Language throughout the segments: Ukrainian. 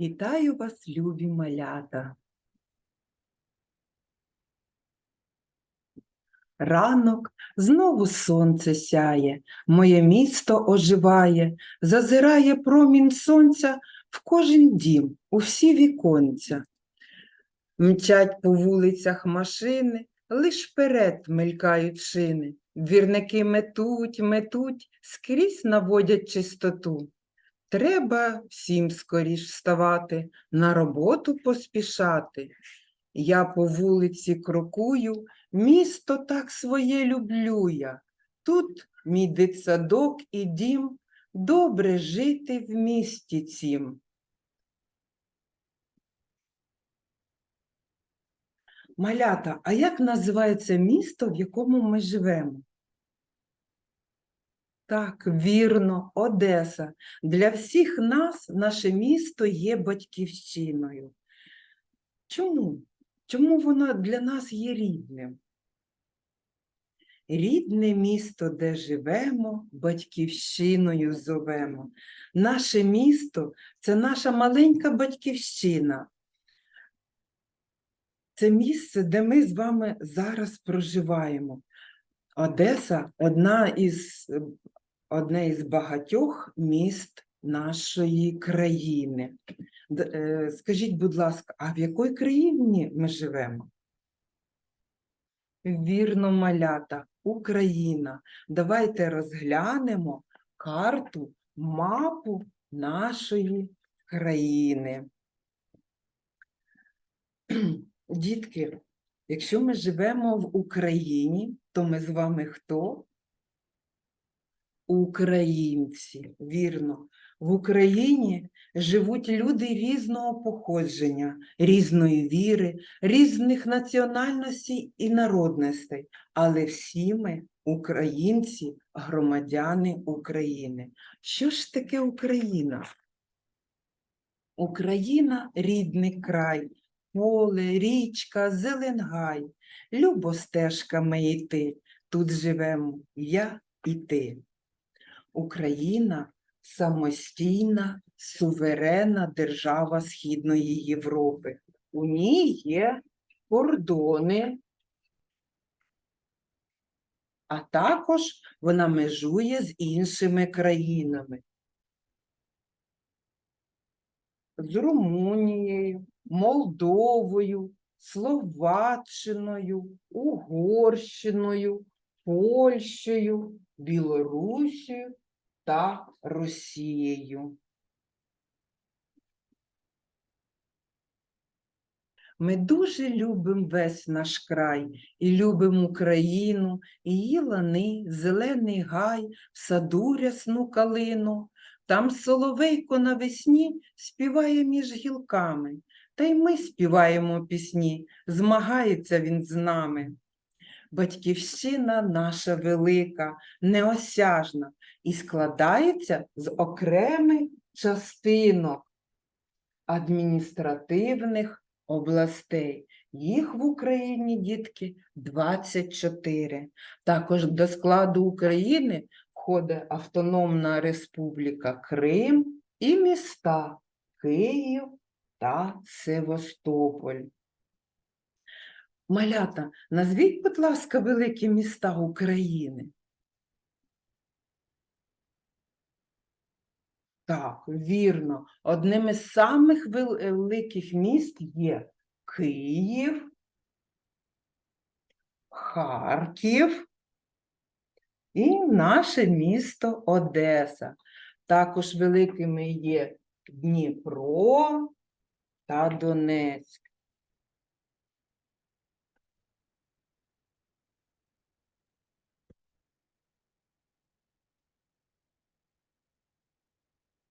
Вітаю вас, любі малята. Ранок знову сонце сяє, моє місто оживає, зазирає промінь сонця в кожен дім, у всі віконця. Мчать по вулицях машини, лиш вперед мелькають шини. Двірники метуть, метуть, скрізь наводять чистоту. Треба всім скоріш вставати, на роботу поспішати. Я по вулиці крокую, місто так своє люблю я. Тут мій дитсадок і дім, добре жити в місті цім. Малята, а як називається місто, в якому ми живемо? Так, вірно, Одеса. Для всіх нас наше місто є батьківщиною. Чому? Чому воно для нас є рідним? Рідне місто, де живемо, батьківщиною зовемо. Наше місто це наша маленька батьківщина. Це місце, де ми з вами зараз проживаємо. Одеса одна із, одне із багатьох міст нашої країни. Е, Скажіть, будь ласка, а в якій країні ми живемо? Вірно, малята, Україна. Давайте розглянемо карту, мапу нашої країни. Дітки, якщо ми живемо в Україні, то ми з вами хто? Українці, вірно. В Україні живуть люди різного походження, різної віри, різних національностей і народностей, але всі ми українці, громадяни України. Що ж таке Україна? Україна рідний край, поле, річка, зеленгай, любо стежками йти, тут живемо я і ти. Україна самостійна, суверенна держава Східної Європи. У ній є кордони, а також вона межує з іншими країнами. З Румунією, Молдовою, Словаччиною, Угорщиною, Польщею, Білорусією та Росією. Ми дуже любимо весь наш край і любимо Україну, її лани, зелений гай, в саду рясну калину. Там соловейко навесні співає між гілками, та й ми співаємо пісні, змагається він з нами. Батьківщина наша велика, неосяжна і складається з окремих частинок адміністративних областей. Їх в Україні, дітки, 24. Також до складу України входить Автономна Республіка Крим і міста Київ та Севастополь. Малята, назвіть, будь ласка, великі міста України. Так, вірно. Одним із самих великих міст є Київ, Харків і наше місто Одеса. Також великими є Дніпро та Донецьк.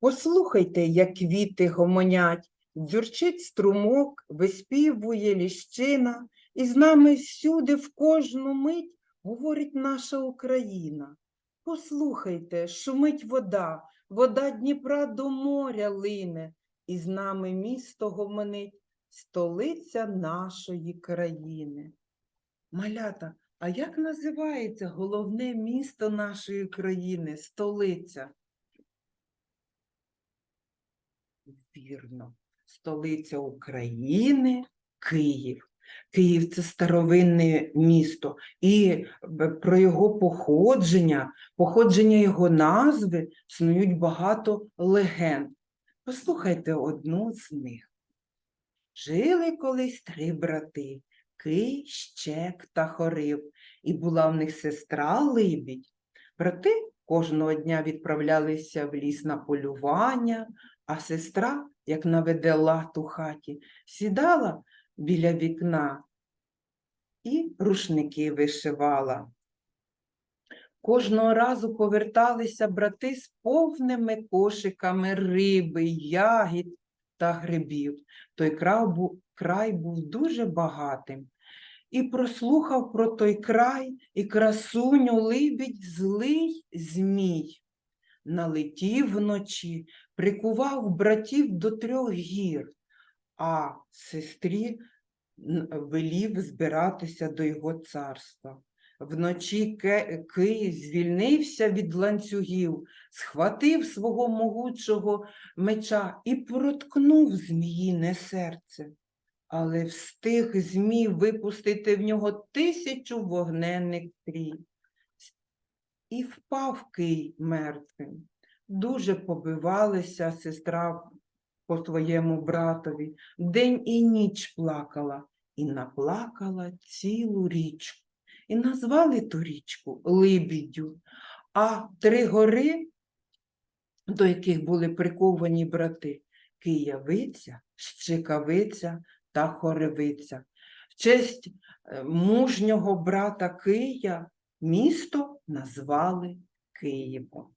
Послухайте, як квіти гомонять, дзюрчить струмок, виспівує ліщина, і з нами всюди в кожну мить говорить наша Україна. Послухайте, шумить вода, вода Дніпра до моря лине, і з нами місто гомонить, столиця нашої країни. Малята, а як називається головне місто нашої країни, столиця? Вірно, столиця України Київ. Київ це старовинне місто, і про його походження, походження його назви існують багато легенд. Послухайте одну з них. Жили колись три брати Кий, Щек та Хорив, і була в них сестра Либідь. Брати кожного дня відправлялися в ліс на полювання, а сестра, як наведе лад у хаті, сідала біля вікна і рушники вишивала. Кожного разу поверталися брати з повними кошиками риби, ягід та грибів. Той край був, край був дуже багатим. І прослухав про той край і красуню либідь злий змій. Налетів вночі, прикував братів до трьох гір, а сестрі велів збиратися до його царства. Вночі Кий звільнився від ланцюгів, схватив свого могучого меча і проткнув зміїне серце. Але встиг змій випустити в нього тисячу вогненних стрій. І впав Кий мертвим. Дуже побивалася сестра по своєму братові, день і ніч плакала, і наплакала цілу річку. І назвали ту річку Либіддю. А три гори, до яких були приковані брати, Киявиця, Щекавиця та Хоревиця. В честь е, мужнього брата Кия місто назвали Києвом.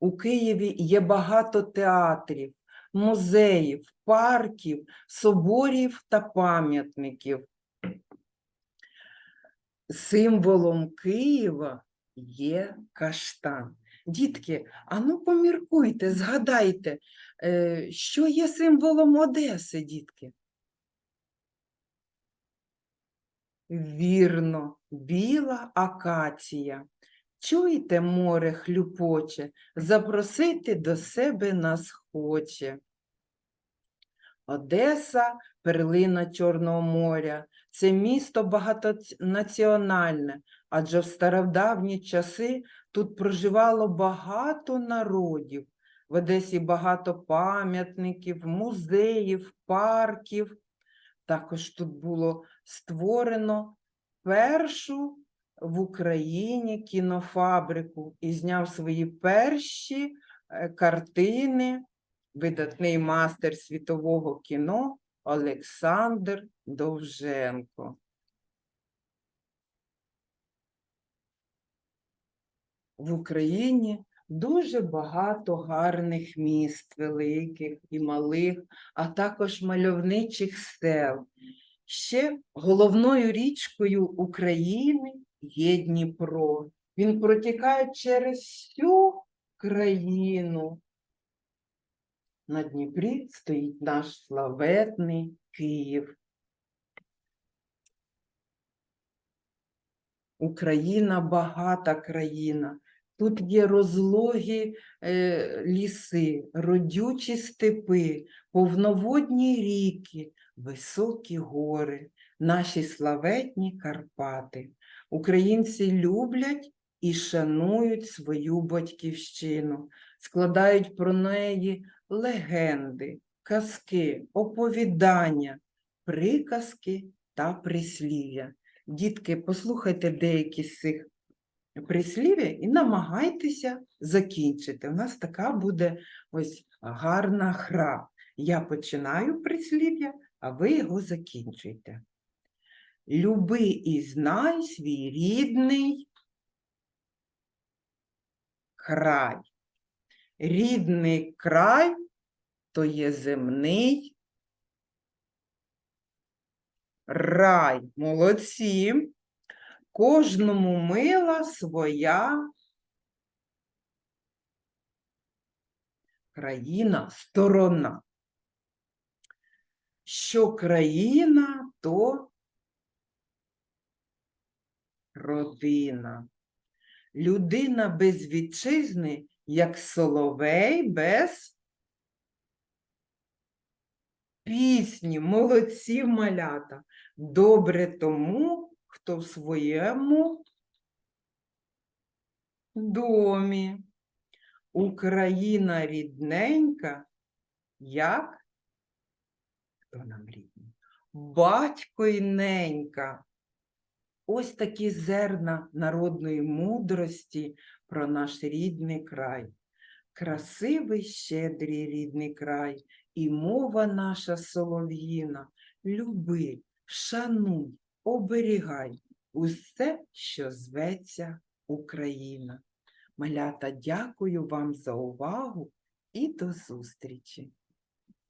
У Києві є багато театрів, музеїв, парків, соборів та пам'ятників. Символом Києва є каштан. Дітки, а ну поміркуйте, згадайте, е, що є символом Одеси, дітки? Вірно, біла акація. Чуєте, море хлюпоче, запросити до себе нас хоче. Одеса – перлина Чорного моря. Це місто багатонаціональне, адже в стародавні часи тут проживало багато народів. В Одесі багато пам'ятників, музеїв, парків. Також тут було створено першу в Україні кінофабрику і зняв свої перші е, картини видатний мастер світового кіно Олександр Довженко. В Україні дуже багато гарних міст, великих і малих, а також мальовничих сел. Ще головною річкою України є Дніпро. Він протікає через всю країну. На Дніпрі стоїть наш славетний Київ. Україна багата країна. Тут є розлогі е, ліси, родючі степи, повноводні ріки, високі гори, наші славетні Карпати. Українці люблять і шанують свою батьківщину, складають про неї легенди, казки, оповідання, приказки та прислів'я. Дітки, послухайте деякі з цих прислів'я і намагайтеся закінчити. У нас така буде ось гарна гра. Я починаю прислів'я, а ви його закінчуєте. Люби і знай свій рідний край. Рідний край то є земний рай. Молодці. Кожному мила своя країна, сторона. Що країна, то родина. Людина без вітчизни, як соловей без пісні, молодці малята. Добре тому, хто в своєму домі. Україна рідненька, як хто нам рідний? Батько й ненька. Ось такі зерна народної мудрості про наш рідний край. Красивий, щедрий рідний край, і мова наша солов'їна. Люби, шануй, оберігай усе, що зветься Україна. Малята, дякую вам за увагу і до зустрічі!